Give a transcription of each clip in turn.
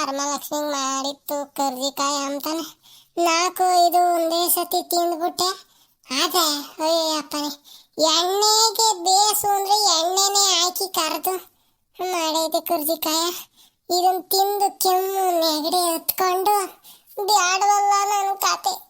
ನಮ್ಮಮ್ಮ ವರಮಲಕ್ಷ್ಮಿ ಮಾಡಿತ್ತು ಕರ್ಜಿಕಾಯಿ ಅಂತಾನೆ. ನಾಲ್ಕು ಇದು ಒಂದೇ ಸತಿ ತಿಂದ್ಬಿಟ್ಟೆ. ಅಯ್ಯೋ ಅಯ್ಯಪ್ಪನೇ ಎಣ್ಣೆಗೆ ಬೇಸು ಅಂದರೆ ಎಣ್ಣೆನೇ ಹಾಕಿ ಕರೆದು ಮಾಡೈತೆ ಕರ್ಜಿಕಾಯ. ಇದನ್ನು ತಿಂದು ಕೆಮ್ಮು ನೆಗಡಿ ಎತ್ಕೊಂಡು ಬ್ಯಾಡವಲ್ಲ ನನ್ನ ಕತೆ.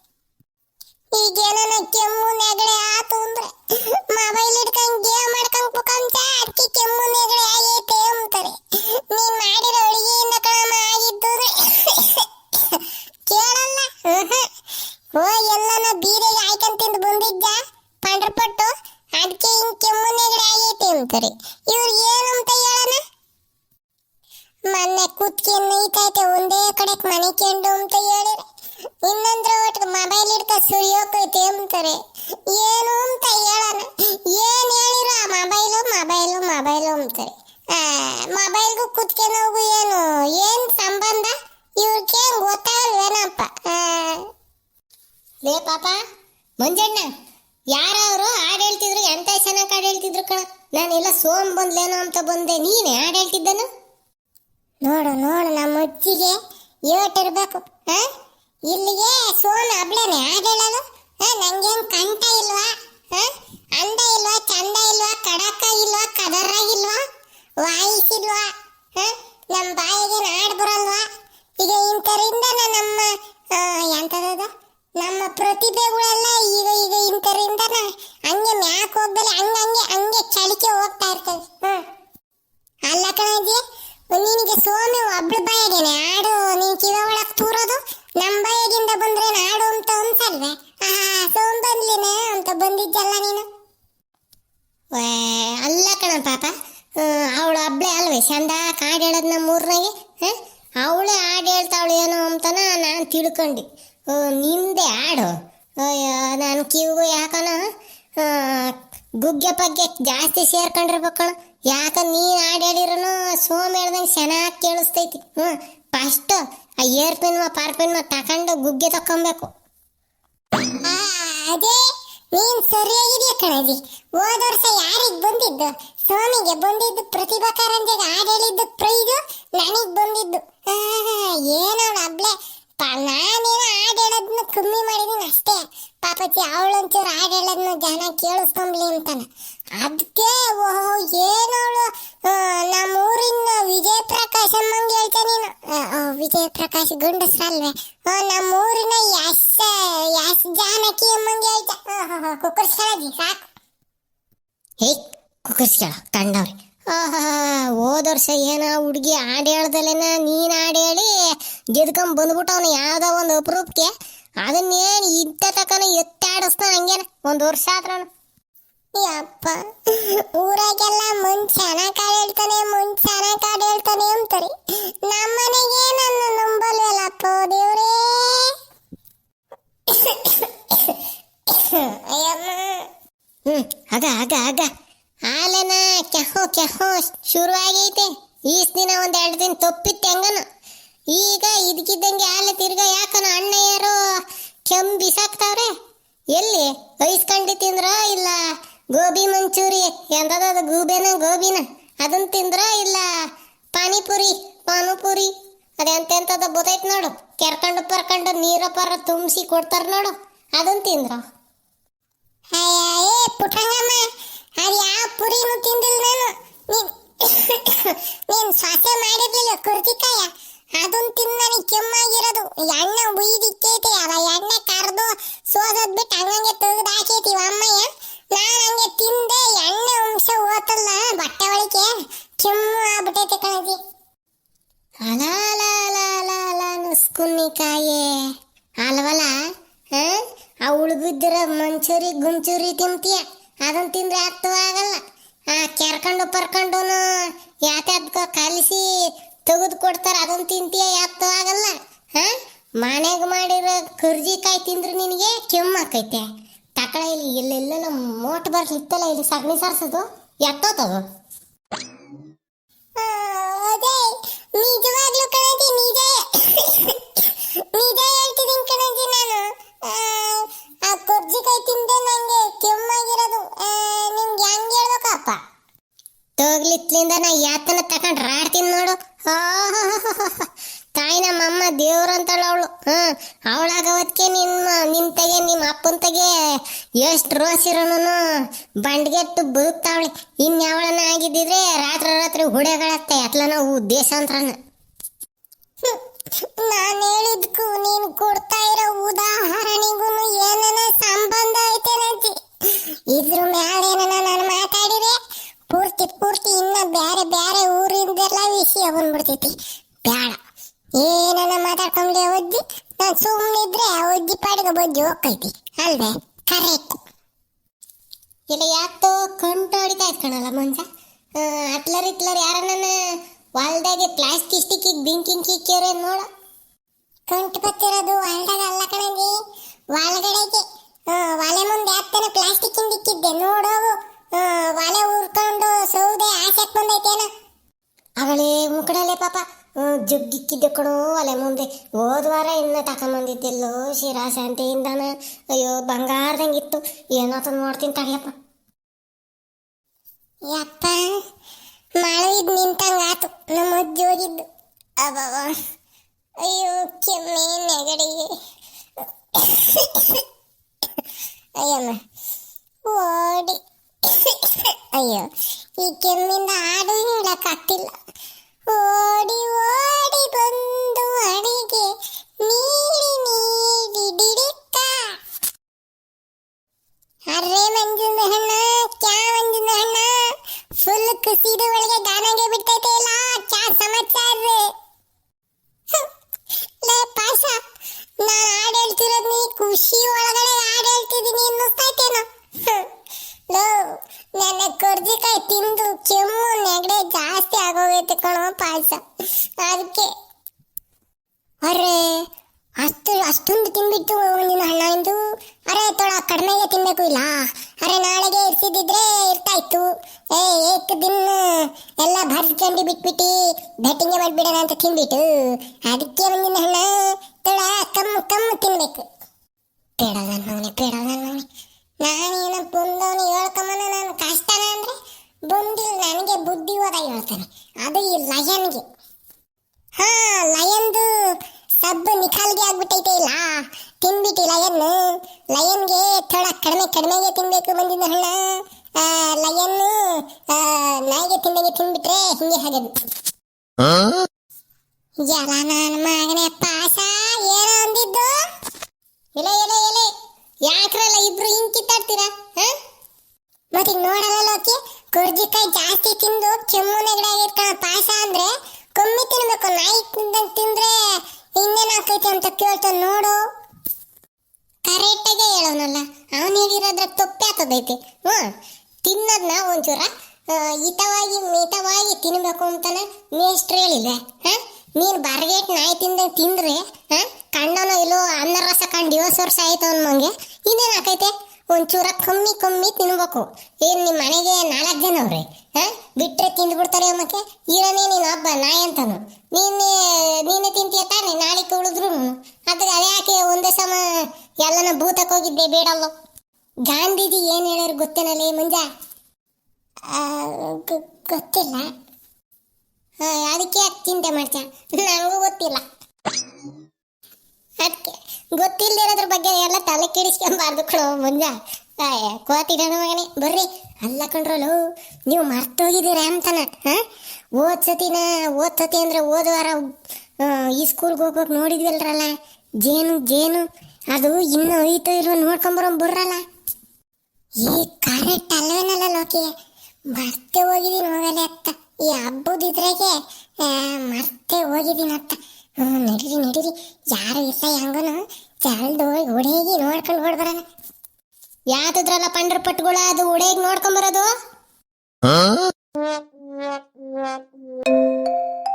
ಅಂತಾರೆ. ಇವ್ರು ಏನು ಅಂತ ಹೇಳೋಣ? ಮೊನ್ನೆ ಕುತ್ಕೆ ನೈತೈತೆ ಒಂದೇ ಮನೆ ಕೆಂಡು ಅಂತ ಹೇಳಿದ್ರೆ ಇನ್ನೊಂದ್ರ ಒಟ್ಟಿಗೆ ಮೊಬೈಲ್ ಹಿಡ್ಕ ಸುರಿಯೋಕೈತೆ ಅಂತಾರೆ. ಏನು ಅಂತ ಹೇಳೋಣ? ಏನ್ ಹೇಳಿರೋ ಆ ಮೊಬೈಲು ಮೊಬೈಲು ಮೊಬೈಲು ಅಂತಾರೆ. ಮೊಬೈಲ್ಗೂ ಕುತ್ಕೆ ನೋವು ಏನು? ಏನ್ ಸಂಬಂಧ? ಇವ್ರಿಗೆ ಗೊತ್ತಾಗಲ್ವೇನಪ್ಪ ಲೇ ಪಾಪ, ಮಂಜಣ್ಣ. ಯಾರವರು ಹಾಡು ಹೇಳ್ತಿದ್ರು ಎಂತ ಚೆನ್ನಾಗಿ ಹಾಡು ಹೇಳ್ತಿದ್ರು ಕಣ. ನಾನೆಲ್ಲ ಸೋಮ್ ಬಂದ್ಲೇನೋ ಅಂತ ಬಂದೆ. ನೀನೇ ಹಾಡು ಹೇಳ್ತಿದ್ದನು ನೋಡು ನೋಡು, ನಮ್ಮ ಅಜ್ಜಿಗೆ ಏಟಿರ್ಬೇಕು ಹ? ಇಲ್ಲಿಗೆ ಸೋಮ್ ಅಬ್ಳೇನೆ ಹೇಳಲು ಹ, ನಂಗೇನು ಕಂಠ ಇಲ್ವಾ? ಹ? ಅಂದ ಇಲ್ವಾ, ಚಂದ ಇಲ್ವಾ, ಕಡಕ ಇಲ್ವಾ ಕದರಾಗಿಲ್ವಾ ವಾಯ್ಸ್ ಇಲ್ವಾ ಹ? ನಮ್ಮ ಬಾಯಿಗೆ ನಾಡ್ ಬರಲ್ವಾ? ಈಗ ಇಂಥರಿಂದ ನಮ್ಮ ಎಂತದ ನಮ್ಮ ಪ್ರತಿಭೆಗಳೆಲ್ಲ ಈಗ ಈಗ ಇಂಥರಿಂದ ನಮ್ ಬಾಯಾಗಿಂದ ಬಂದ್ರೆ ನಾಡು ಅಂತ ಅನ್ಸಲ್ವೇ ಸೋಮ್ ಬಂದ್ಲಿನ ಅಂತ ಬಂದಿದ್ದಲ್ಲ ನೀನು? ಅಲ್ಲ ಕಣ ಪಾಪ ಅವಳು ಅಬ್ಳೆ ಅಲ್ವೇ? ಚಂದ ಕಾಡು ನಮ್ಮ ಊರ್ನಾಗೆ? ಅವಳೇ ಹಾಡು ಹೇಳ್ತಾವಳು ಏನೋ ಅಂತನ ನಾನು ತಿಳ್ಕೊಂಡೆ. ನಿಂದೆ ಹಾಡು. ನಾನು ಕಿವಿಗೂ ಯಾಕನ ಗುಗ್ಗೆ ಪಗ್ಗೆ ಜಾಸ್ತಿ ಸೇರ್ಕೊಂಡಿರ್ಬೇಕಣ ಯಾಕ ನೀನ್ ಹಾಡು ಹೇಳಿರೋನು, ಸೋಮ್ ಹೇಳ್ದಂಗೆ ಚೆನ್ನಾಗಿ ಕೇಳಿಸ್ತೈತಿ. ಹ್ಮ್ ಫಸ್ಟ್ ಆ ಏರ್ ಪಿನ್ ಪಾರ್ ಪಿನ್ ತಕೊಂಡು ಗುಗ್ಗೆ ತಕ್ಕೊಬೇಕು. ಅದೇ, ನೀನ್ ಸರಿಯಾಗಿದೆಯಾ ಕಣಜಿ? ಹೋದ ವರ್ಷ ಯಾರಿಗ್ ಬಂದಿದ್ದು? ಸೋಮಿಗೆ ಬಂದಿದ್ದು ಪ್ರತಿಭಾ ಕಾರಂಜಿಗೆ ಹಾಡು ಹೇಳಿದ್ದು ನನಗ್ ಬಂದಿದ್ದು. ಏನೋ ಅಬ್ಳೆ ನಾನೇನೋ ಹಾಡು ಹೇಳೋದನ್ನ ಕಮ್ಮಿ ಮಾಡಿದೀನಿ ಅಷ್ಟೇ. ಪಾಪಚ್ಚಿ ಅವಳೊಂಚೂರು ಹಾಡು ಹೇಳೋದನ್ನ ಜನ ಕೇಳಿಸ್ಕೊಂಬ್ಲಿ ಅಂತಾನ. ಅದಕ್ಕೆ ಓಹೋ ಏನೋಳು ನಮ್ಮ ಊರಿನ ವಿಜಯ ಪ್ರಕಾಶ್ ಅಮ್ಮಂಗೆ ಹೇಳ್ತಾ ನೀನು. ವಿಜಯ ಪ್ರಕಾಶ್ ಆ, ನಮ್ಮ ಊರಿನ ಯಸ್ ಯಸ್ ಜಾನಕಿ ಅಮ್ಮಂಗೆ ಹೇಳ್ತಾ. ಕುಕ್ಕರ್ಸ್ಕೊಳ್ಳಿ ಸಾಕು. ಹೇ ಕುಕ್ಕರ್ಸ್ಕೊಳ ಕಂಡವ್ರಿ ಹೋದ ವರ್ಷ ಏನ ಹುಡುಗಿ ಹಾಡು ನೀನು ಹಾಡು ಹೇಳಿ ಗೆದ್ಕೊಂಡ್ ಬಂದ್ಬಿಟ್ಟವನು ಯಾವ್ದೋ ಒಂದು ಅಪರೂಪಕ್ಕೆ ಅದನ್ನೇನು ಇದ್ದ ತಕನ ಎತ್ತಾಡಿಸ್ತಾನ ಹಂಗೇನ? ಒಂದು ವರ್ಷ ಆದ್ರ ಯಪ್ಪ. ಊರಾಗೆಲ್ಲ ಮುಂದ್ ಕಾಡು ಹೇಳ್ತಾನೆ ಮುಂದ್ ಚೆನ್ನಾಗ್ ಹೇಳ್ತಾನೆ ಅಂತಾರೆ. ನಮ್ಮನೆಗೆ ನನ್ನ ನಂಬಲ್ವಲ್ಲಪ್ಪ ದೇವ್ರೇ. ಅಯ್ಯಮ್ಮ. ಹ್ಮ್, ಆಗ ಆಗ ಆಗ. ಹಾಲೆನ ಕೆಹೋ ಕೆಹೋ ಶುರುವಾಗೈತೆ. ಈಸ್ ದಿನ ಒಂದ್ ಎರಡು ದಿನ ತಪ್ಪಿತ್ತು ಹೆಂಗನ. ಈಗ ಇದಕ್ಕಿದ್ದಂಗೆ ಹಾಲೆ ತಿರ್ಗ ಯಾಕನ ಅಣ್ಣಯ್ಯರು ಯಾರೋ ಕೆಮ್ಮು ಬಿಸಾಕ್ತಾವ್ರೆ? ಎಲ್ಲಿ? ಐಸ್ಕಂಡಿ ತಿಂದ್ರ ಇಲ್ಲ? ಗೋಬಿ ಮಂಚೂರಿ. ಎಂತದ ಗೂಬೆನ, ಗೋಬಿನ? ಅದನ್ನ ತಿಂದ್ರ ಇಲ್ಲ ಪಾನಿಪುರಿ, ಪಾನುಪುರಿ? ಅದೆಂತೆಂತದ ಬುದೈತ್ ನೋಡು. ಕೆರ್ಕೊಂಡು ಪರ್ಕೊಂಡು ನೀರ ಪರ ತುಂಬಿಸಿ ಕೊಡ್ತಾರ ನೋಡು. ಅದನ್ನ ತಿಂದ್ರ? ಏ ಪುಟ್ಟಂಗಮ್ಮ ಅದು ಯಾವ ಪುರಿನೂ ತಿಂದಿಲ್ಲ ನಾನು. ನೀನ್ ಸೊಸೆ ಮಾಡಿರ್ಲಿಲ್ಲ ಕುರ್ತಿಕಾಯ ಅದನ್ನ ತಿಂದು ನನಗೆ ಕೆಮ್ಮಾಗಿರೋದು. ಎಣ್ಣೆ ಉಯ್ದಿಕ್ಕೈತಿ, ಅಲ್ಲ ಎಣ್ಣೆ ಕರೆದು ಸೋದದ್ ಬಟ್ಟೆ ಒಳಿಕೆ ಕೆಮ್ಮು ಆಗ್ಬಿಟ್ಟೈತೆ ಕಣಜಿ. ಅಲಾಲಾಲಾಲಾಲ ನುಸ್ಕುನ್ನಿಕಾಯೆ ಅಲ್ವಲ್ಲ? ಆ ಉಳ್ಬಿದ್ದಿರೋ ಮಂಚೂರಿ, ಗುಂಚೂರಿ ತಿಂತೀಯ? ಅದನ್ನ ತಿಂದ್ರೆ ಅರ್ಥವಾಗಲ್ಲ ಆ ಕೆರ್ಕೊಂಡು ಪರ್ಕೊಂಡು ಯಾತ್ಯಾದ್ಕೋ ಕಲಿಸಿ ತೆಗೆದು ಕೊಡ್ತಾರ ಅದನ್ನ ತಿಂತೀಯ ಆಗಲ್ಲ. ಹಾ? ಮನೆಗೆ ಮಾಡಿರೋ ಕರ್ಜಿಕಾಯಿ ತಿಂದ್ರೆ ನಿನಗೆ ಕೆಮ್ಮು ತಕಳ ಇಲ್ಲಿ ಎಲ್ಲೆಲ್ಲ ಮೋಟ್ ಬರ್ಲಿತ್ತಲ್ಲ ಇಲ್ಲಿ ಸಗಣಿ ಸಾರ್ಸೋದು? ಎತ್ತೋತದು ನಿಜವಾಗ್ಲೂ ಕಣಜಿ ನಿಜ ನಿಜ ಹೇಳ್ತಿದ್ದೀನಿ ಕಣಜಿ ನಾನು ಆ, ಆ ಕೊರ್ಜಿಕಾಯಿ ತಿಂದೆ ನಂಗೆ ಕೆಮ್ಮಾಗಿರೋದು ಆ, ನಿಮ್ಗೆ ಹೆಂಗ್ ಹೇಳ್ಬೇಕಪ್ಪ ತೋಗ್ಲಿತ್ಲಿಂದ ನಾ ಯಾತನ ತಕೊಂಡ್ ರಾಡ್ತೀನಿ ನೋಡು ಆಹಾಹಾಹಾಹಾ. ತಾಯಿ ನಮ್ಮಮ್ಮ ದೇವ್ರು ಅಂತಾಳ ಅವಳು ಹ್ಮ್ ಅವಳಾಗವತ್ಕೆ ನಿಮ್ಮ ನಿನ್ ತೆಗೆ ನಿಮ್ಮ ಅಪ್ಪನ ತೆಗೆ ಎಷ್ಟು ರೋಸಿರೋನು ಬಂಡ್ಗೆಟ್ಟು ಬದುಕ್ತಾವಳೆ. ಇನ್ಯಾವಳನ ಆಗಿದ್ದಿದ್ರೆ ರಾತ್ರಿ ರಾತ್ರಿ ಹುಡೆಗಳತ್ತೆ, ಅತ್ಲನ ದೇಶಾಂತರನ. ನಾನು ಹೇಳಿದ್ಕು, ನೀನು ಕೊಡ್ತಾ ಇರೋ ಉದಾಹರಣೆಗೂ ಏನನ ಸಂಬಂಧ ಐತೆ ನಂತಿ ಇದ್ರ ಮ್ಯಾಲೇನ ನಾನು ಮಾತಾಡಿದೆ? ಪೂರ್ತಿ ಪೂರ್ತಿ ಇನ್ನ ಬೇರೆ ಬ್ಯಾರೆ ಊರಿಂದೆಲ್ಲ ವಿಷಯ ಬಂದ್ಬಿಡ್ತೈತಿ. ಬೇಡ ಏನನ ಮಾತಾಡ್ಕೊಂಡ್ಲಿ ಒಜ್ಜಿ ನಾನು ಸುಮ್ಮನಿದ್ರೆ ಆ ಒಜ್ಜಿ ಪಾಡಿಗೆ ಬಜ್ಜಿ ಹೋಗ್ತೈತಿ ಅಲ್ವೇ? ಕರೆಕ್ಟ್ ಇಲ್ಲ ಯಾತೋ ಕಂಟು ಹೊಡಿತಾ ಇತ್ತು ಕಣಲ್ಲ ಮಂಜ. ಅಟ್ಲರ್ ಇಟ್ಲರ್ ಯಾರನ್ನ ಹೊಲ್ದಾಗೆ ಪ್ಲಾಸ್ಟಿಕ್ ಬೆಂಕಿಂಗ್ ಕಿಕ್ಕಿವ್ರೆ ನೋಡ. ಕಂಟು ಬತ್ತಿರೋದು ಹೊಲ್ದಾಗ ಅಲ್ಲ ಕಣಂಗಿ ಒಳಗಡೆಗೆ ಒಲೆ ಮುಂದೆ ಯಾತನ ಪ್ಲಾಸ್ಟಿಕ್ ಇಕ್ಕಿದ್ದೆ ನೋಡೋವು ವಾಲೆ ಉರ್ಕೊಂಡು ಸೌದೆ ಆಸೆಕ್ ಬಂದೈತೇನ. ಅವಳೇ ಮುಕಡಲೆ ಪಾಪ. ಜಗ್ಗಿಕ್ಕಿದ್ದೆ ಕಣೋ ಅಲೆ ಮುಂದೆ. ಹೋದ ವಾರ ಇನ್ನ ತಕೊಂಬಂದಿದ್ದೆಲ್ಲೋ ಶಿರಾ ಶಾಂತಿಯಿಂದಾನ. ಅಯ್ಯೋ, ಬಂಗಾರದಂಗಿತ್ತು. ಏನಾತ ನೋಡ್ತೀನಿ ತಡಿಯಪ್ಪ ಯಪ್ಪ ಮಳವಿದ್ ನಿಂತಂಗಾತು. ನಮ್ಮ ಅಜ್ಜಿ ಹೋಗಿದ್ದು. ಅಬ್ಬವ ಅಯ್ಯೋ, ಕೆಮ್ಮೆ ನೆಗಡಿಗೆ ಅಯ್ಯಮ್ಮ. ಓಡಿ. ಅಯ್ಯೋ, ಈ ಕೆಮ್ಮಿಂದ ಹಾಡು ಹೇಳಕ್ಕಾಗ್ತಿಲ್ಲ. ಓಡಿ ಓಡಿ ಬಂದು ಅಡಿಗೆ ನೀಡಿ ನೀಡಿ ಡಿಡಿತ್ತ ಅರ್ರೆ ಮಂಜುಂದ ಹಣ್ಣ ಕ್ಯಾ ಮಂಜುಂದ ಹಣ್ಣ ಫುಲ್ ಕುಸಿದು ಒಳಗೆ ಗಾನಗೆ ಬಿಟ್ಟೈತೆ ಇಲ್ಲ ಕ್ಯಾ ಸಮಾಚಾರ ತಿನ್ಬಿಟ್ಟು ನಿನ್ನ ಎಂದು ಇಂದು. ಅರೆ, ತೊಳ, ಕಡಿಮೆಗೆ ತಿನ್ಬೇಕು ಇಲ್ಲ. ಅರೆ, ನಾಳೆಗೆ ಇರ್ಸಿದಿದ್ರೆ ಇರ್ತಾ ಇತ್ತು ಏ, ಏಕ್ ದಿನ ಎಲ್ಲ ಭರ್ಸ್ಕೊಂಡು ಬಿಟ್ಬಿಟ್ಟು ಬೆಟ್ಟಿಂಗೆ ಮಾಡ್ಬಿಡೋಣ ಅಂತ ತಿನ್ಬಿಟ್ಟು ಅದಕ್ಕೆ ಒಂದಿನ ಹಣ ತೊಳ, ಕಮ್ಮು ಕಮ್ಮು ತಿನ್ಬೇಕು. ಬೇಡಲ್ಲ ನವನೆ ಬೇಡಲ್ಲ ನವನೆ ನಾನೇನ ಬಂದವನು ನಾನು ಕಷ್ಟನ ಅಂದ್ರೆ? ಬಂದಿಲ್ಲ ನನಗೆ ಬುದ್ಧಿ ಹೋದ ಹೇಳ್ತಾನೆ. ಅದು ಈ ಲಯನ್ಗೆ. ಹಾ ಲಯನ್ದು ಸಬ್ಬು ನಿಖಾಲ್ಗೆ ಆಗ್ಬಿಟ್ಟೈತೆ ಇಲ್ಲ. ತಿನ್ಬಿಟ್ಟು ಲಯನ್ ಲಯನ್ಗೆ ಥೋಡ ಕಡಿಮೆ ಕಡಿಮೆಗೆ ತಿನ್ಬೇಕು ಬಂದಿದ್ದ ಹಣ್ಣ. ಲಯನ್ ನಾಯಿಗೆ ತಿಂದಂಗೆ ತಿನ್ಬಿಟ್ರೆ ಹಿಂಗೆ ಹಾಗೆದು ಎಲ್ಲ ನನ್ನ ಮಗನೇ ಪಾಸ ಏನೋ ಅಂದಿದ್ದು? ಎಲೆ ಎಲೆ ಎಲೆ. ಯಾಕ್ರಲ್ಲ ಇಬ್ರು ಹಿಂಗ್ ಕಿತ್ತಾಡ್ತೀರಾ? ಮತ್ತೆ ನೋಡಲ್ಲ ಲೋಕಿ? ಕುರ್ಜಿಕಾಯಿ ಜಾಸ್ತಿ ತಿಂದು ಕೆಮ್ಮು ನೆಗಡಿ ಆಗಿರ್ಕಣ ಪಾಯಸ ಅಂದ್ರೆ ಕಮ್ಮಿ ತಿನ್ಬೇಕು. ನಾಯಿ ತಿಂದಂಗೆ ತಿಂದ್ರೆ ಇನ್ನೇನ್ ಆಕೈತೆ ಅಂತ ಕೇಳ್ತಾನೆ ನೋಡು. ಹೇಳೋನಲ್ಲ? ಅವನು ಹೇಳಿರೋದ್ರ ತಪ್ಪೆ ಆತದೈತೆ ಹ್ಞೂ. ತಿನ್ನೋದನ್ನ ಒಂಚೂರ ಹಿತವಾಗಿ, ಮಿತವಾಗಿ ತಿನ್ನಬೇಕು ಅಂತಾನೆ ಮೇಷ್ಟ್ರು ಹೇಳಿದೆ. ಹಾಂ? ನೀನು ಬಾರ್ಗೇಟ್ ನಾಯಿ ತಿಂದ ತಿಂದ್ರೆ, ಹಾಂ ಕಂಡನೋ ಇಲ್ಲೋ ಅನ್ನ ರಸ ಕಂಡು ದಿವಸ ವರ್ಷ ಆಯ್ತು ಇದೇನ್ ಆಕೈತೆ? ಒಂಚೂರ ಕಮ್ಮಿ ಕಮ್ಮಿ ತಿನ್ಬೇಕು. ಏನ್ ನಿಮ್ಮ ಮನೆಗೆ ನಾಲ್ಕು ಜನ ಅವ್ರೆ, ಹ? ಬಿಟ್ರೆ ತಿಂದ್ಬಿಡ್ತಾರೆ ಮತ್ತೆ ಇರೋನೇ ನೀನು ಹಬ್ಬ ನಾಯಿ ಅಂತಾನು. ನೀನೇ ನೀನೇ ತಿಂತೀಯ ತಾನೆ? ನಾಳೆಗೆ ಉಳಿದ್ರು ಅದಕ್ಕೆ ಅದೇ ಯಾಕೆ ಒಂದೇ ಸಮ ಎಲ್ಲನ ಭೂತಕ್ಕೆ ಹೋಗಿದ್ದೆ ಬೇಡಲ್ಲ? ಗಾಂಧೀಜಿ ಏನು ಹೇಳೋರು ಗೊತ್ತೇನಲ್ಲ ಮುಂಜ? ಗೊತ್ತಿಲ್ಲ. ಅದಕ್ಕೆ ಯಾಕೆ ಚಿಂತೆ ಮಾಡ್ತೀಯ? ನನಗೂ ಗೊತ್ತಿಲ್ಲ. ಅದಕ್ಕೆ ಗೊತ್ತಿಲ್ಲದಿರೋದ್ರ ಬಗ್ಗೆ ಎಲ್ಲ ತಲೆ ಕೆಡಿಸ್ಕೊಂಬಾರ್ದು ಕಣೋ ಮುಂಜ. ಕೋತಿನ ಮಗನೇ, ಬರ್ರಿ. ಅಲ್ಲ ಕಣ್ರಲು ನೀವು ಮರ್ತೋಗಿದ್ದೀರಾ ಅಂತಾನ, ಹಾ? ಓದ್ ಸತಿನ ಓದ್ ಸತಿ ಅಂದ್ರೆ ಓದುವಾರ ಈ ಸ್ಕೂಲ್ಗೆ ಹೋಗೋಕೆ ನೋಡಿದ್ವಲ್ರಲ್ಲ? ಜೇನು ಜೇನು. ಅದು ಇನ್ನೂ ಐತೋ ಇಲ್ವೋ ನೋಡ್ಕೊಂಬರೋ ಬರ್ರಲ್ಲ. ಈ ಕರೆಕ್ಟ್ ಅಲ್ವೇನಲ್ಲ ಲೋಕಿ? ಮರ್ತೆ ಹೋಗಿದ್ದೀನಿ ಹೋಗಲೆ ಅತ್ತ. ಈ ಹಬ್ಬದಿದ್ರಾಗೆ ಮರ್ತೆ ಹೋಗಿದ್ದೀನಿ ಅತ್ತ. ಹ್ಞೂ ನಡೀರಿ ನಡೀರಿ. ಯಾರು ಇಲ್ಲ ಹೆಂಗನು ಜಲ್ದು ಹೋಗಿ ಹೊಡೆಗಿ ನೋಡ್ಕೊಂಡು ಹೊಡ್ಬರೋಣ ಯಾತದ್ರಲ್ಲ ಪಂಡ್ರ ಪಟ್ಗಳ ಅದು ಹೊಡೆಗಿ ನೋಡ್ಕೊಂಬರೋದು Yeah, yeah, yeah.